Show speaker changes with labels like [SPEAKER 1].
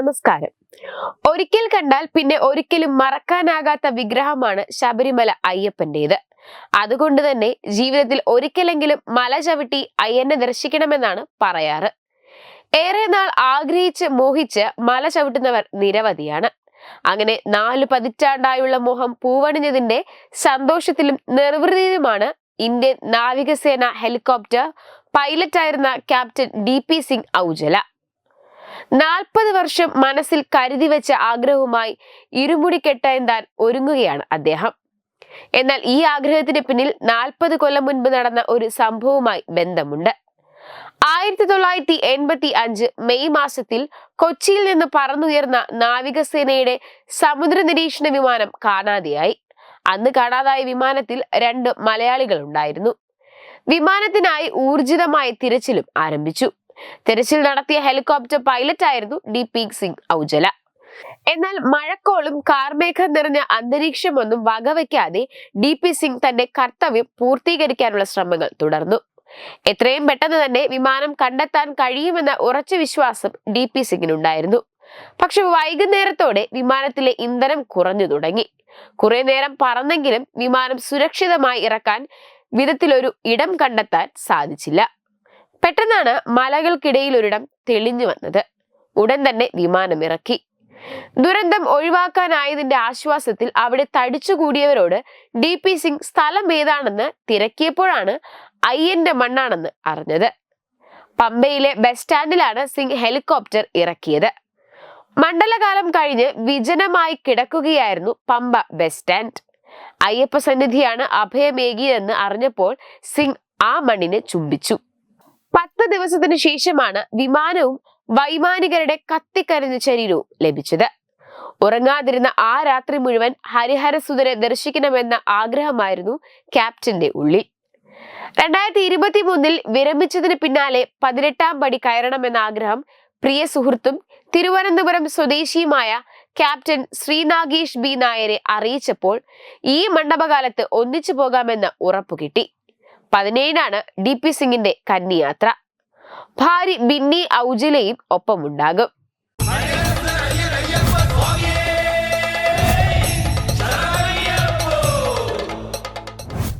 [SPEAKER 1] നമസ്കാരം. ഒരിക്കൽ കണ്ടാൽ പിന്നെ ഒരിക്കലും മറക്കാനാകാത്ത വിഗ്രഹമാണ് ശബരിമല അയ്യപ്പന്റേത് അതുകൊണ്ട് തന്നെ ജീവിതത്തിൽ ഒരിക്കലെങ്കിലും മല ചവിട്ടി അയ്യനെ ദർശിക്കണമെന്നാണ് പറയാറ്. ഏറെ നാൾ ആഗ്രഹിച്ച് മോഹിച്ച് മല ചവിട്ടുന്നവർ നിരവധിയാണ്. അങ്ങനെ നാല് പതിറ്റാണ്ടായുള്ള മോഹം പൂവണിഞ്ഞതിന്റെ സന്തോഷത്തിലും നിർവൃതിയിലുമാണ് ഇന്ത്യൻ നാവികസേന helicopter പൈലറ്റായിരുന്ന captain D P Singh Aujla. നാൽപ്പത് വർഷം മനസ്സിൽ കരുതി വെച്ച ആഗ്രഹവുമായി ഇരുമുടി കെട്ടാൻ ഒരുങ്ങുകയാണ് അദ്ദേഹം. എന്നാൽ ഈ ആഗ്രഹത്തിന് പിന്നിൽ നാൽപ്പത് കൊല്ലം മുൻപ് നടന്ന ഒരു സംഭവവുമായി ബന്ധമുണ്ട്. ആയിരത്തി തൊള്ളായിരത്തി എൺപത്തി അഞ്ച് മെയ് മാസത്തിൽ കൊച്ചിയിൽ നിന്ന് പറന്നുയർന്ന നാവികസേനയുടെ സമുദ്ര നിരീക്ഷണ വിമാനം കാണാതെയായി. അന്ന് കാണാതായ വിമാനത്തിൽ രണ്ട് മലയാളികൾ ഉണ്ടായിരുന്നു. വിമാനത്തിനായി ഊർജിതമായ തിരച്ചിലും ആരംഭിച്ചു. തിരച്ചിൽ നടത്തിയ ഹെലികോപ്റ്റർ പൈലറ്റ് ആയിരുന്നു ഡി പി സിംഗ് ഔജല. എന്നാൽ മഴക്കോളും കാർമേഘം നിറഞ്ഞ അന്തരീക്ഷമൊന്നും വകവയ്ക്കാതെ ഡി പി സിംഗ് തന്റെ കർത്തവ്യം പൂർത്തീകരിക്കാനുള്ള ശ്രമങ്ങൾ തുടർന്നു. എത്രയും പെട്ടെന്ന് തന്നെ വിമാനം കണ്ടെത്താൻ കഴിയുമെന്ന ഉറച്ച വിശ്വാസം ഡി പി സിംഗിനുണ്ടായിരുന്നു. പക്ഷെ വൈകുന്നേരത്തോടെ വിമാനത്തിലെ ഇന്ധനം കുറഞ്ഞു തുടങ്ങി. കുറെ നേരം പറന്നെങ്കിലും വിമാനം സുരക്ഷിതമായി ഇറക്കാൻ വിധത്തിലൊരു ഇടം കണ്ടെത്താൻ സാധിച്ചില്ല. പെട്ടെന്നാണ് മലകൾക്കിടയിൽ ഒരിടം തെളിഞ്ഞു വന്നത്. ഉടൻ തന്നെ വിമാനം ഇറക്കി ദുരന്തം ഒഴിവാക്കാനായതിന്റെ ആശ്വാസത്തിൽ അവിടെ തടിച്ചുകൂടിയവരോട് ഡി പി സിംഗ് സ്ഥലം ഏതാണെന്ന് തിരക്കിയപ്പോഴാണ് അയ്യന്റെ മണ്ണാണെന്ന് അറിഞ്ഞത്. പമ്പയിലെ ബസ് സ്റ്റാൻഡിലാണ് സിംഗ് ഹെലികോപ്റ്റർ ഇറക്കിയത്. മണ്ഡലകാലം കഴിഞ്ഞ് വിജനമായി കിടക്കുകയായിരുന്നു പമ്പ ബസ് സ്റ്റാൻഡ്. അയ്യപ്പ സന്നിധിയാണ് അഭയമേകിയതെന്ന് അറിഞ്ഞപ്പോൾ സിംഗ് ആ മണ്ണിനെ ചുംബിച്ചു. പത്ത് ദിവസത്തിനു ശേഷമാണ് വിമാനവും വൈമാനികരുടെ കത്തിക്കരഞ്ഞ ശരീരവും ലഭിച്ചത്. ഉറങ്ങാതിരുന്ന ആ രാത്രി മുഴുവൻ ഹരിഹരസുതരെ ദർശിക്കണമെന്ന ആഗ്രഹമായിരുന്നു ക്യാപ്റ്റന്റെ ഉള്ളിൽ. രണ്ടായിരത്തി ഇരുപത്തി മൂന്നിൽ വിരമിച്ചതിന് പിന്നാലെ പതിനെട്ടാം പടി കയറണമെന്ന ആഗ്രഹം പ്രിയ സുഹൃത്തും തിരുവനന്തപുരം സ്വദേശിയുമായ ക്യാപ്റ്റൻ ശ്രീനാഗേഷ് ബി നായരെ അറിയിച്ചപ്പോൾ ഈ മണ്ഡപകാലത്ത് ഒന്നിച്ചു പോകാമെന്ന് ഉറപ്പു കിട്ടി. പതിനേഴിനാണ് ഡി പി സിംഗിന്റെ കന്നിയാത്ര. ഭാര്യ ബിന്നി ഔജലയും ഒപ്പമുണ്ടാകും.